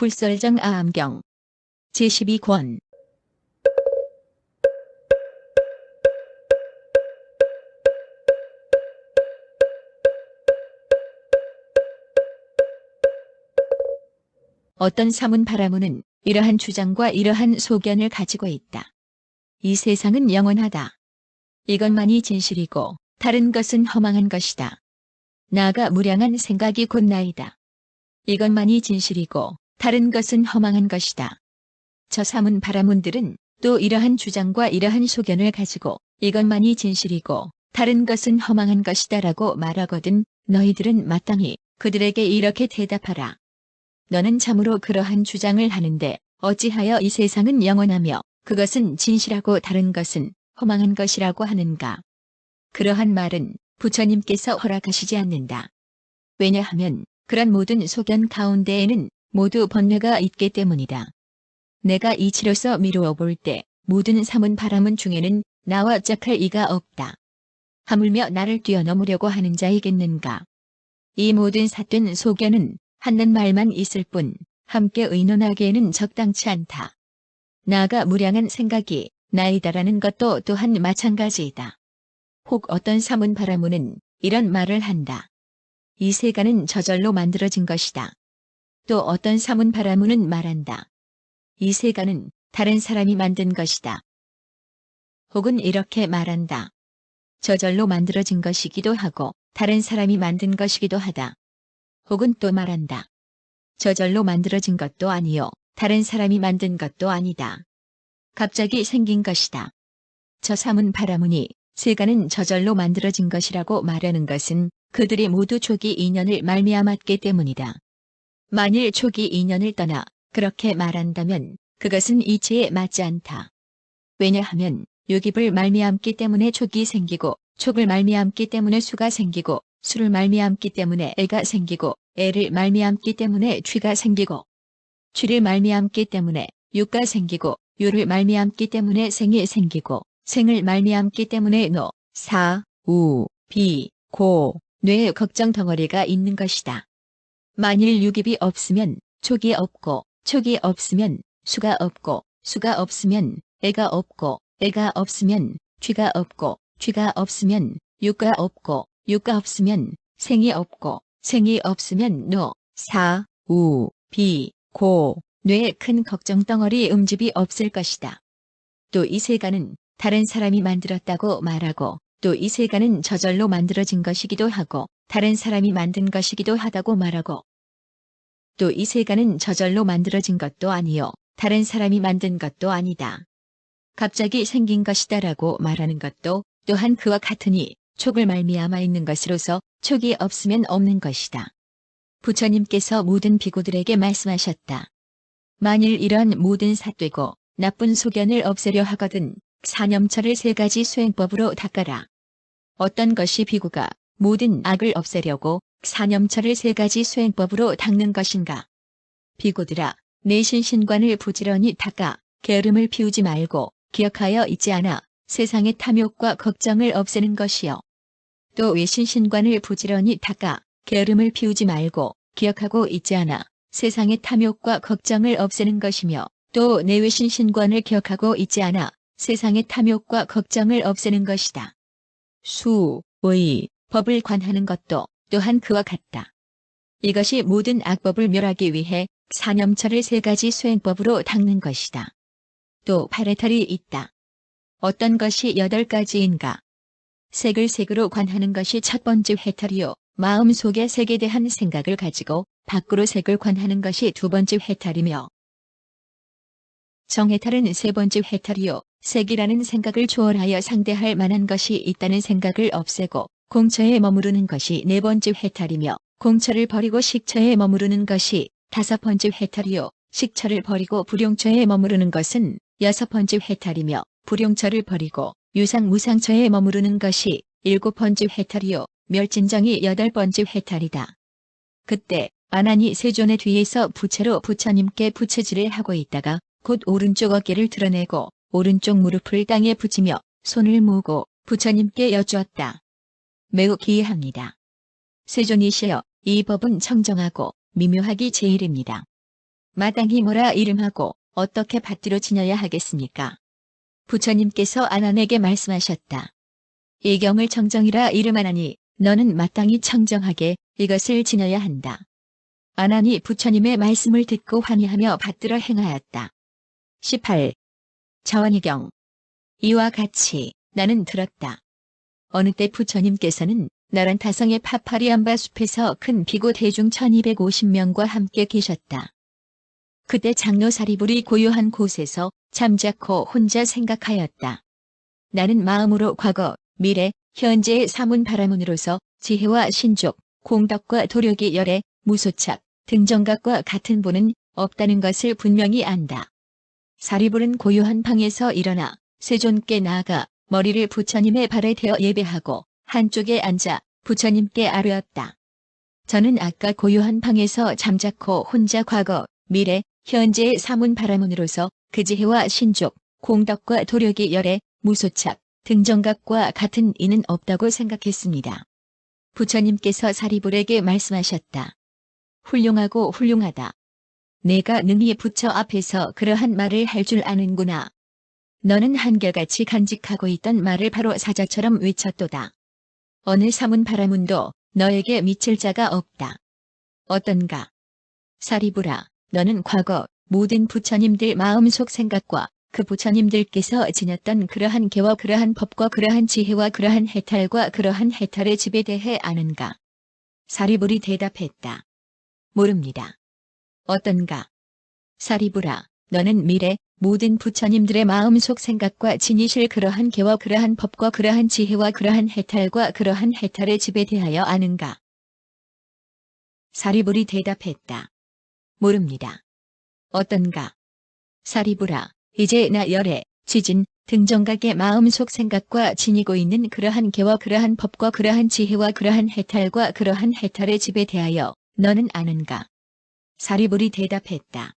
굴설정 아암경 제12권 어떤 사문 바라문은 이러한 주장과 이러한 소견을 가지고 있다. 이 세상은 영원하다. 이것만이 진실이고 다른 것은 허망한 것이다. 나가 무량한 생각이 곧 나이다. 이것만이 진실이고 다른 것은 허망한 것이다. 저 사문 바라문들은 또 이러한 주장과 이러한 소견을 가지고 이것만이 진실이고 다른 것은 허망한 것이다 라고 말하거든 너희들은 마땅히 그들에게 이렇게 대답하라. 너는 참으로 그러한 주장을 하는데 어찌하여 이 세상은 영원하며 그것은 진실하고 다른 것은 허망한 것이라고 하는가. 그러한 말은 부처님께서 허락하시지 않는다. 왜냐하면 그런 모든 소견 가운데에는 모두 번뇌가 있기 때문이다. 내가 이치로서 미루어 볼 때 모든 삼은 바람은 중에는 나와 짝할 이가 없다. 하물며 나를 뛰어넘으려고 하는 자이겠는가. 이 모든 삿된 소견은 하는 말만 있을 뿐 함께 의논하기에는 적당치 않다. 나가 무량한 생각이 나이다라는 것도 또한 마찬가지이다. 혹 어떤 사문 바라문은 이런 말을 한다. 이 세간은 저절로 만들어진 것이다. 또 어떤 사문 바라문은 말한다. 이 세간은 다른 사람이 만든 것이다. 혹은 이렇게 말한다. 저절로 만들어진 것이기도 하고 다른 사람이 만든 것이기도 하다. 혹은 또 말한다. 저절로 만들어진 것도 아니요. 다른 사람이 만든 것도 아니다. 갑자기 생긴 것이다. 저 사문 바라문이 세간은 저절로 만들어진 것이라고 말하는 것은 그들이 모두 초기 인연을 말미암았기 때문이다. 만일 초기 인연을 떠나 그렇게 말한다면 그것은 이치에 맞지 않다. 왜냐하면 유깁을 말미암기 때문에 촉이 생기고 촉을 말미암기 때문에 수가 생기고 수를 말미암기 때문에 애가 생기고 애를 말미암기 때문에 쥐가 생기고 쥐를 말미암기 때문에 육가 생기고 유를 말미암기 때문에 생이 생기고 생을 말미암기 때문에 노, 사, 우, 비, 고, 뇌의 걱정 덩어리가 있는 것이다. 만일 유깁이 없으면 촉이 없고 촉이 없으면 수가 없고 수가 없으면 애가 없고 애가 없으면 쥐가 없고 쥐가 없으면 육가 없고 육가 없으면 생이 없고 생이 없으면 노, 사, 우, 비, 고, 뇌에 큰 걱정 덩어리 음집이 없을 것이다. 또 이 세간은 다른 사람이 만들었다고 말하고 또 이 세간은 저절로 만들어진 것이기도 하고 다른 사람이 만든 것이기도 하다고 말하고 또 이 세간은 저절로 만들어진 것도 아니요 다른 사람이 만든 것도 아니다. 갑자기 생긴 것이다라고 말하는 것도 또한 그와 같으니 촉을 말미암아 있는 것으로서 촉이 없으면 없는 것이다. 부처님께서 모든 비구들에게 말씀하셨다. 만일 이런 모든 사되고 나쁜 소견을 없애려 하거든 사념철을 세 가지 수행법으로 닦아라. 어떤 것이 비구가 모든 악을 없애려고 사념철을 세 가지 수행법으로 닦는 것인가. 비구들아 내 신신관을 부지런히 닦아 게으름을 피우지 말고 기억하여 있지 않아 세상의 탐욕과 걱정을 없애는 것이요. 또 외신신관을 부지런히 닦아 게으름을 피우지 말고 기억하고 있지 않아 세상의 탐욕과 걱정을 없애는 것이며 또 내 외신 신관을 기억하고 있지 않아 세상의 탐욕과 걱정을 없애는 것이다. 수, 의, 법을 관하는 것도 또한 그와 같다. 이것이 모든 악법을 멸하기 위해 사념철을 세 가지 수행법으로 닦는 것이다. 또 팔에탈이 있다. 어떤 것이 여덟 가지인가? 색을 색으로 관하는 것이 첫 번째 해탈이요. 마음속의 색에 대한 생각을 가지고 밖으로 색을 관하는 것이 두 번째 해탈이며 정해탈은 세 번째 해탈이요. 색이라는 생각을 초월하여 상대할 만한 것이 있다는 생각을 없애고 공처에 머무르는 것이 네 번째 해탈이며 공처를 버리고 식처에 머무르는 것이 다섯 번째 해탈이요. 식처를 버리고 불용처에 머무르는 것은 여섯 번째 해탈이며 불용처를 버리고 유상 무상처에 머무르는 것이 일곱 번째 해탈이요. 멸진정이 여덟 번째 해탈이다. 그때 아난이 세존의 뒤에서 부채로 부처님께 부채질을 하고 있다가 곧 오른쪽 어깨를 드러내고 오른쪽 무릎을 땅에 붙이며 손을 모으고 부처님께 여쭈었다. 매우 기이합니다. 세존이시여 이 법은 청정하고 미묘하기 제일입니다. 마땅히 뭐라 이름하고 어떻게 받들어 지녀야 하겠습니까? 부처님께서 아난에게 말씀하셨다. 이 경을 청정이라 이름하나니 너는 마땅히 청정하게 이것을 지녀야 한다. 아난이 부처님의 말씀을 듣고 환희하며 받들어 행하였다. 18. 자원이경 이와 같이 나는 들었다. 어느 때 부처님께서는 나란 타성의 파파리암바 숲에서 큰 비고 대중 1250명과 함께 계셨다. 그때 장로 사리불이 고요한 곳에서 잠자코 혼자 생각하였다. 나는 마음으로 과거, 미래, 현재의 사문 바라문으로서 지혜와 신족, 공덕과 도력이 열애, 무소착, 등정각과 같은 보는 없다는 것을 분명히 안다. 사리불은 고요한 방에서 일어나 세존께 나아가 머리를 부처님의 발에 대어 예배하고 한쪽에 앉아 부처님께 아뢰었다. 저는 아까 고요한 방에서 잠자코 혼자 과거, 미래, 현재의 사문 바라문으로서 그 지혜와 신족, 공덕과 도력이 열애, 무소착, 등정각과 같은 이는 없다고 생각했습니다. 부처님께서 사리불에게 말씀하셨다. 훌륭하고 훌륭하다. 내가 능히 부처 앞에서 그러한 말을 할 줄 아는구나. 너는 한결같이 간직하고 있던 말을 바로 사자처럼 외쳤도다. 어느 사문 바라문도 너에게 미칠 자가 없다. 어떤가? 사리부라, 너는 과거 모든 부처님들 마음속 생각과 그 부처님들께서 지녔던 그러한 계와 그러한 법과 그러한 지혜와 그러한 해탈과 그러한 해탈의 집에 대해 아는가? 사리불이 대답했다. 모릅니다. 어떤가? 사리부라, 너는 미래 모든 부처님들의 마음속 생각과 지니실 그러한 계와 그러한 법과 그러한 지혜와 그러한 해탈과 그러한 해탈의 집에 대하여 아는가? 사리불이 대답했다. 모릅니다. 어떤가? 사리부라, 이제 나 열애, 지진, 등정각의 마음속 생각과 지니고 있는 그러한 계와 그러한 법과 그러한 지혜와 그러한 해탈과 그러한 해탈의 집에 대하여 너는 아는가? 사리불이 대답했다.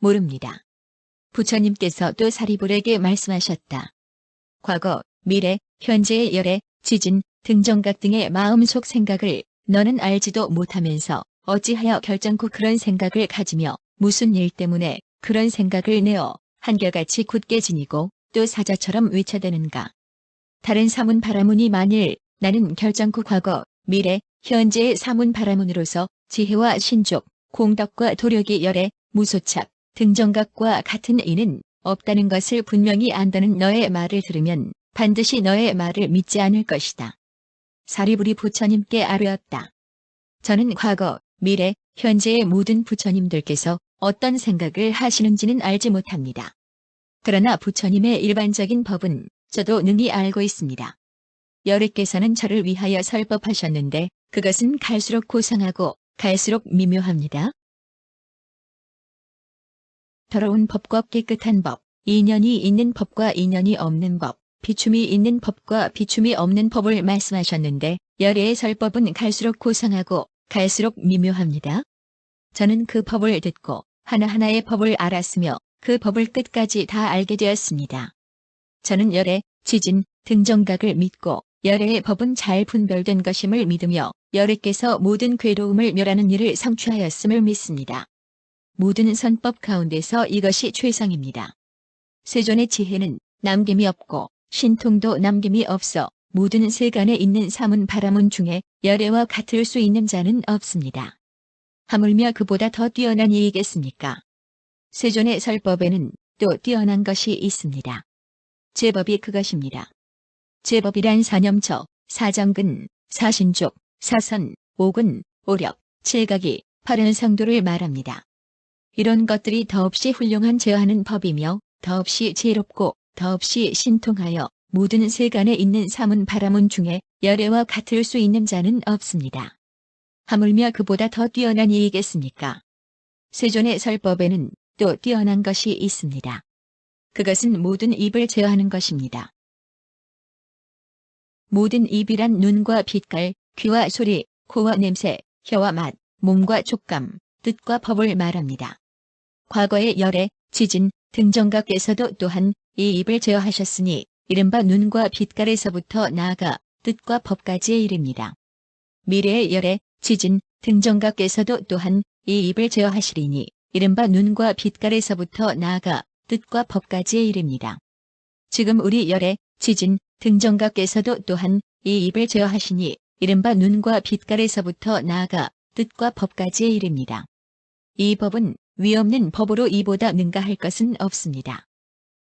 모릅니다. 부처님께서 또 사리불에게 말씀하셨다. 과거, 미래, 현재의 열애, 지진, 등정각 등의 마음속 생각을 너는 알지도 못하면서 어찌하여 결정코 그런 생각을 가지며 무슨 일 때문에 그런 생각을 내어 한결같이 굳게 지니고 또 사자처럼 외쳐대는가. 다른 사문 바라문이 만일 나는 결정코 과거, 미래, 현재의 사문 바라문으로서 지혜와 신족, 공덕과 도력이 열애, 무소착, 등정각과 같은 이는 없다는 것을 분명히 안다는 너의 말을 들으면 반드시 너의 말을 믿지 않을 것이다. 사리불이 부처님께 아뢰었다. 저는 과거, 미래, 현재의 모든 부처님들께서 어떤 생각을 하시는지는 알지 못합니다. 그러나 부처님의 일반적인 법은 저도 능히 알고 있습니다. 여리께서는 저를 위하여 설법하셨는데 그것은 갈수록 고상하고 갈수록 미묘합니다. 더러운 법과 깨끗한 법, 인연이 있는 법과 인연이 없는 법, 비춤이 있는 법과 비춤이 없는 법을 말씀하셨는데 열애의 설법은 갈수록 고상하고 갈수록 미묘합니다. 저는 그 법을 듣고 하나하나의 법을 알았으며 그 법을 끝까지 다 알게 되었습니다. 저는 열애, 지진, 등정각을 믿고 열애의 법은 잘 분별된 것임을 믿으며 열애께서 모든 괴로움을 멸하는 일을 성취하였음을 믿습니다. 모든 선법 가운데서 이것이 최상입니다. 세존의 지혜는 남김이 없고 신통도 남김이 없어 모든 세간에 있는 사문 바라문 중에 열애와 같을 수 있는 자는 없습니다. 하물며 그보다 더 뛰어난 이이겠습니까? 세존의 설법에는 또 뛰어난 것이 있습니다. 제법이 그것입니다. 제법이란 사념처, 사정근, 사신족, 사선, 오근, 오력, 칠각이 바른 성도를 말합니다. 이런 것들이 더없이 훌륭한 제어하는 법이며 더없이 지혜롭고 더없이 신통하여 모든 세간에 있는 사문 바라문 중에 열애와 같을 수 있는 자는 없습니다. 하물며 그보다 더 뛰어난 이이겠습니까? 세존의 설법에는 또 뛰어난 것이 있습니다. 그것은 모든 입을 제어하는 것입니다. 모든 입이란 눈과 빛깔, 귀와 소리, 코와 냄새, 혀와 맛, 몸과 촉감, 뜻과 법을 말합니다. 과거의 열애, 지진, 등 정각께서도 또한 이 입을 제어하셨으니 이른바 눈과 빛깔에서부터 나아가 뜻과 법까지에 이릅니다. 미래의 열애, 지진, 등 정각께서도 또한 이 입을 제어하시리니 이른바 눈과 빛깔에서부터 나아가 뜻과 법까지의 이릅니다. 지금 우리 열애, 지진, 등 정각께서도 또한 이 입을 제어하시니 이른바 눈과 빛깔에서부터 나아가 뜻과 법까지의 이릅니다. 이 법은 위없는 법으로 이보다 능가할 것은 없습니다.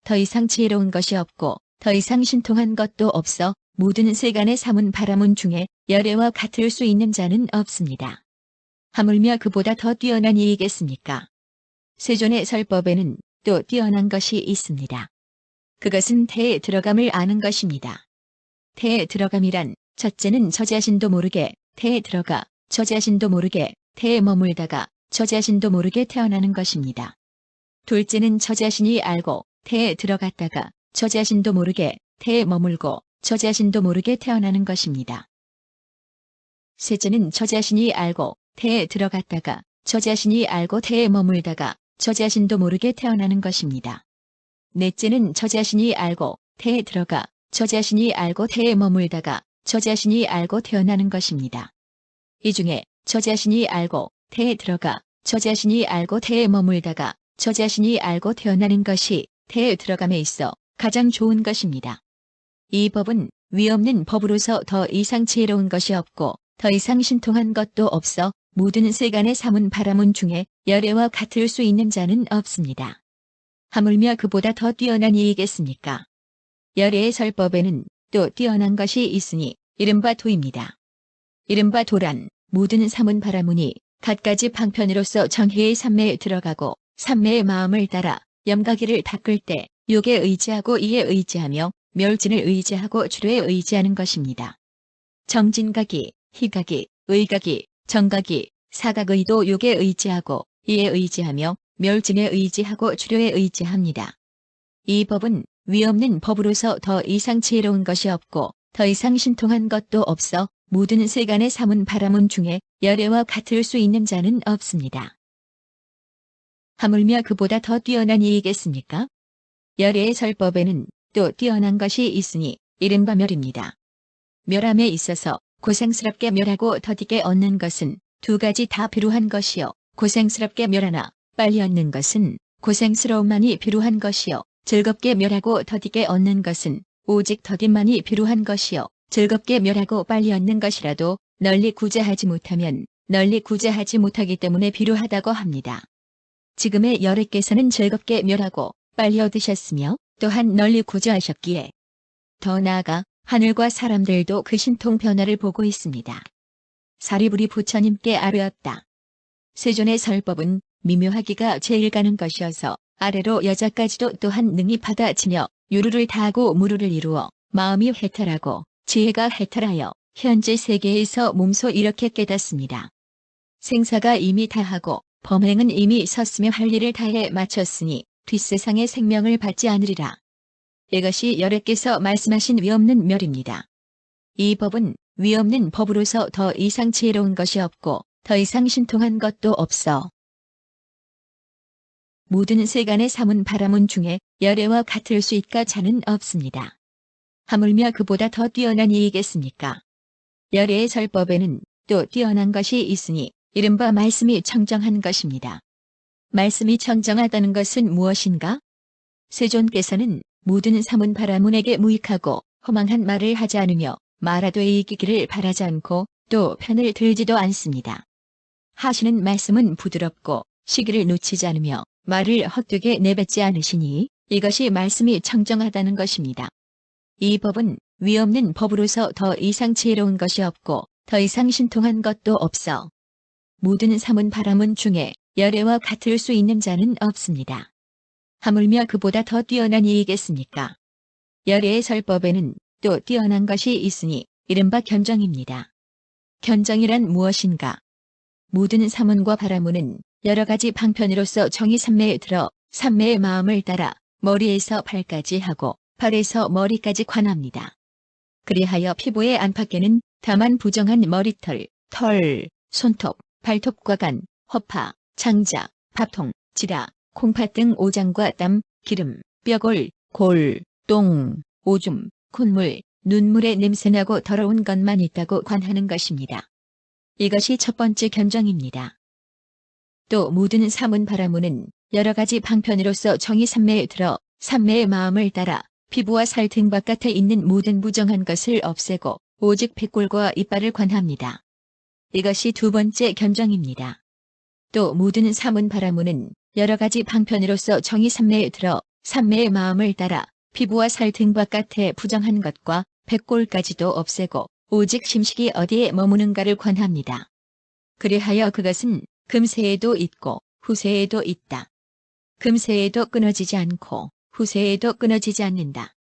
더 이상 지혜로운 것이 없고 더 이상 신통한 것도 없어 모든 세간의 사문 바라문 중에 열애와 같을 수 있는 자는 없습니다. 하물며 그보다 더 뛰어난 이이겠습니까? 세존의 설법에는 또 뛰어난 것이 있습니다. 그것은 태에 들어감을 아는 것입니다. 태에 들어감이란 첫째는 저 자신도 모르게 태에 들어가 저 자신도 모르게 태에 머물다가 저 자신도 모르게 태어나는 것입니다. 둘째는 저 자신이 알고 태에 들어갔다가 저 자신도 모르게 태에 머물고 저 자신도 모르게 태어나는 것입니다. 셋째는 저 자신이 알고 태에 들어갔다가 저 자신이 알고 태에 머물다가 저 자신도 모르게 태어나는 것입니다. 넷째는 저 자신이 알고 태에 들어가 저 자신이 알고 태에 머물다가 저 자신이 알고 태어나는 것입니다. 이 중에 저 자신이 알고 태에 들어가 저 자신이 알고 태에 머물다가 저 자신이 알고 태어나는 것이 태에 들어감에 있어 가장 좋은 것입니다. 이 법은 위없는 법으로서 더 이상 지혜로운 것이 없고 더 이상 신통한 것도 없어 모든 세간의 사문 바라문 중에 열애와 같을 수 있는 자는 없습니다. 하물며 그보다 더 뛰어난 이이겠습니까? 열애의 설법에는 또 뛰어난 것이 있으니 이른바 도입니다. 이른바 도란 모든 사문 바라문이 갖가지 방편으로서 정해의 삼매에 들어가고 삼매의 마음을 따라 염가기를 닦을 때 욕에 의지하고 이에 의지하며 멸진을 의지하고 주류에 의지하는 것입니다. 정진각이, 희각이, 의각이, 정각이, 사각의도 욕에 의지하고 이에 의지하며 멸진에 의지하고 주류에 의지합니다. 이 법은 위없는 법으로서 더 이상 지혜로운 것이 없고 더 이상 신통한 것도 없어 모든 세간의 사문 바라문 중에 열애와 같을 수 있는 자는 없습니다. 하물며 그보다 더 뛰어난 이이겠습니까? 열애의 설법에는 또 뛰어난 것이 있으니 이른바 멸입니다. 멸함에 있어서 고생스럽게 멸하고 더디게 얻는 것은 두 가지 다 필요한 것이요. 고생스럽게 멸하나 빨리 얻는 것은 고생스러움만이 필요한 것이요. 즐겁게 멸하고 더디게 얻는 것은 오직 더딘만이 필요한 것이요. 즐겁게 멸하고 빨리 얻는 것이라도 널리 구제하지 못하면 널리 구제하지 못하기 때문에 필요하다고 합니다. 지금의 여래께서는 즐겁게 멸하고 빨리 얻으셨으며 또한 널리 구제하셨기에 더 나아가 하늘과 사람들도 그 신통 변화를 보고 있습니다. 사리부리 부처님께 아뢰었다. 세존의 설법은 미묘하기가 제일 가는 것이어서 아래로 여자까지도 또한 능히 받아치며 유루를 다하고 무루를 이루어 마음이 해탈하고 지혜가 해탈하여 현재 세계에서 몸소 이렇게 깨닫습니다. 생사가 이미 다하고 범행은 이미 섰으며 할 일을 다해 마쳤으니 뒷세상의 생명을 받지 않으리라. 이것이 열애께서 말씀하신 위없는 멸입니다. 이 법은 위없는 법으로서 더 이상 지혜로운 것이 없고 더 이상 신통한 것도 없어. 모든 세간의 사문 바라문 중에 열애와 같을 수 있까 자는 없습니다. 하물며 그보다 더 뛰어난 이이겠습니까? 열애의 설법에는 또 뛰어난 것이 있으니 이른바 말씀이 청정한 것입니다. 말씀이 청정하다는 것은 무엇인가? 세존께서는 모든 사문 바라문에게 무익하고 허망한 말을 하지 않으며 말하되 이기기를 바라지 않고 또 편을 들지도 않습니다. 하시는 말씀은 부드럽고 시기를 놓치지 않으며 말을 헛되게 내뱉지 않으시니 이것이 말씀이 청정하다는 것입니다. 이 법은 위없는 법으로서 더 이상 지혜로운 것이 없고 더 이상 신통한 것도 없어. 모든 사문 바라문 중에 열애와 같을 수 있는 자는 없습니다. 하물며 그보다 더 뛰어난 이이겠습니까? 열애의 설법에는 또 뛰어난 것이 있으니 이른바 견정입니다. 견정이란 무엇인가? 모든 사문과 바라문은 여러 가지 방편으로서 정의 삼매에 들어 삼매의 마음을 따라 머리에서 발까지 하고 발에서 머리까지 관합니다. 그리하여 피부의 안팎에는 다만 부정한 머리털, 털, 손톱, 발톱과 간, 허파, 장자, 밥통, 지라, 콩팥 등 오장과 땀, 기름, 뼈골, 골, 똥, 오줌, 콧물, 눈물의 냄새나고 더러운 것만 있다고 관하는 것입니다. 이것이 첫 번째 견정입니다. 또 모든 사문 바라문은 여러 가지 방편으로서 정의 삼매에 들어 삼매의 마음을 따라 피부와 살등 바깥에 있는 모든 부정한 것을 없애고 오직 백골과 이빨을 관합니다. 이것이 두 번째 견정입니다. 또 모든 사문 바라문은 여러 가지 방편으로서 정의 삼매에 들어 삼매의 마음을 따라 피부와 살등 바깥에 부정한 것과 백골까지도 없애고 오직 심식이 어디에 머무는가를 관합니다. 그리하여 그것은 금세에도 있고 후세에도 있다. 금세에도 끊어지지 않고 후세에도 끊어지지 않는다.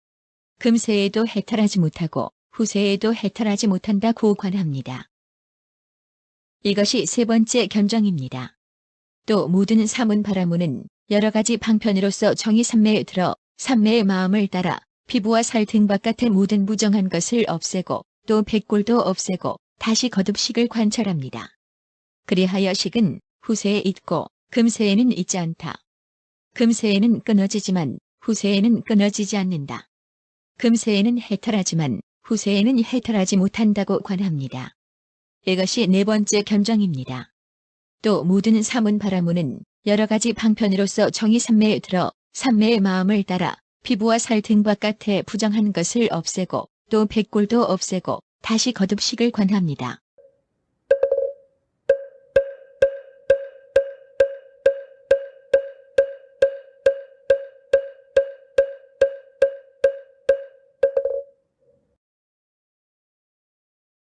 금세에도 해탈하지 못하고 후세에도 해탈하지 못한다 고 관합니다. 이것이 세 번째 견정입니다. 또 모든 사문 바라문은 여러 가지 방편으로서 정의 삼매에 들어 삼매의 마음을 따라 피부와 살 등 바깥의 모든 부정한 것을 없애고 또 백골도 없애고 다시 거듭 식을 관찰합니다. 그리하여 식은 후세에 있고 금세에는 있지 않다. 금세에는 끊어지지만 후세에는 끊어지지 않는다. 금세에는 해탈하지만 후세에는 해탈하지 못한다고 관합니다. 이것이 네 번째 견정입니다. 또 모든 사문 바라문은 여러 가지 방편으로서 정의 삼매에 들어 삼매의 마음을 따라 피부와 살 등 바깥에 부정한 것을 없애고 또 백골도 없애고 다시 거듭식을 관합니다.